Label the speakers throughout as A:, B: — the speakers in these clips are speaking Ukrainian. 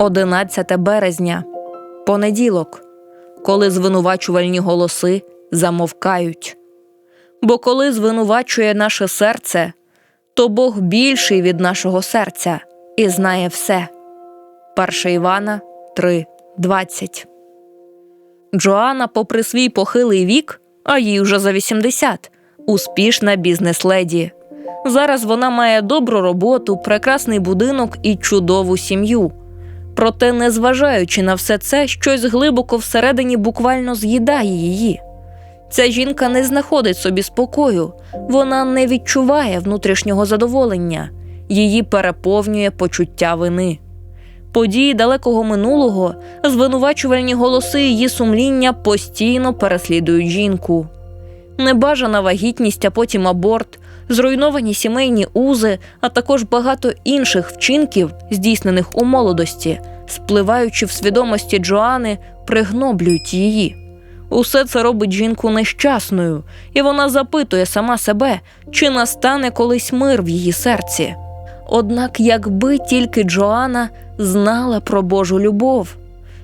A: 11 березня, понеділок, коли звинувачувальні голоси замовкають. Бо коли звинувачує наше серце, то Бог більший від нашого серця і знає все. 1 Івана 3:20 Джоанна, попри свій похилий вік, а їй вже за 80, успішна бізнес-леді. Зараз вона має добру роботу, прекрасний будинок і чудову сім'ю. Проте, незважаючи на все це, щось глибоко всередині буквально з'їдає її. Ця жінка не знаходить собі спокою, вона не відчуває внутрішнього задоволення, її переповнює почуття вини. Події далекого минулого, звинувачувальні голоси її сумління постійно переслідують жінку. Небажана вагітність, а потім аборт, зруйновані сімейні узи, а також багато інших вчинків, здійснених у молодості, спливаючи в свідомості Джоани, пригноблюють її. Усе це робить жінку нещасною, і вона запитує сама себе, чи настане колись мир в її серці. Однак, якби тільки Джоанна знала про Божу любов,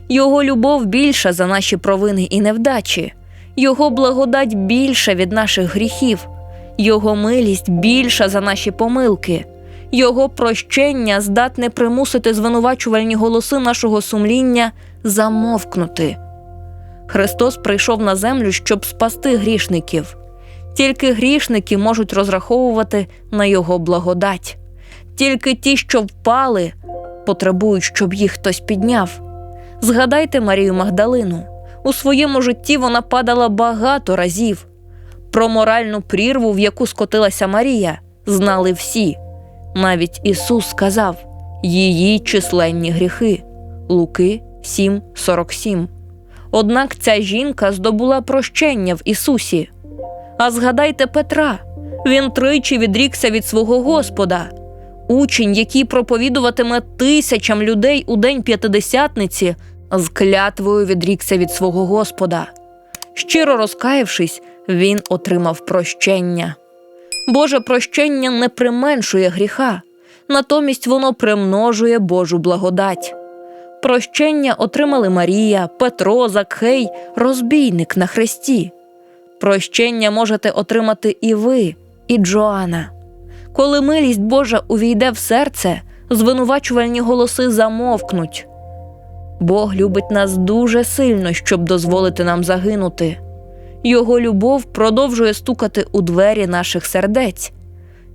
A: його любов більша за наші провини і невдачі, його благодать більша від наших гріхів, його милість більша за наші помилки, його прощення здатне примусити звинувачувальні голоси нашого сумління замовкнути. Христос прийшов на землю, щоб спасти грішників. Тільки грішники можуть розраховувати на його благодать. Тільки ті, що впали, потребують, щоб їх хтось підняв. Згадайте Марію Магдалину. У своєму житті вона падала багато разів. Про моральну прірву, в яку скотилася Марія, знали всі. Навіть Ісус сказав її численні гріхи. Луки 7,47. Однак ця жінка здобула прощення в Ісусі. А згадайте Петра, він тричі відрікся від свого Господа. Учень, який проповідуватиме тисячам людей у день п'ятидесятниці, з клятвою відрікся від свого Господа. Щиро розкаявшись, він отримав прощення. Боже прощення не применшує гріха, натомість воно примножує Божу благодать. Прощення отримали Марія, Петро, Закхей, розбійник на хресті. Прощення можете отримати і ви, і Джоанна. Коли милість Божа увійде в серце, звинувачувальні голоси замовкнуть. Бог любить нас дуже сильно, щоб дозволити нам загинути. Його любов продовжує стукати у двері наших сердець.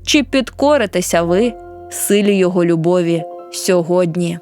A: Чи підкоритеся ви силі Його любові сьогодні?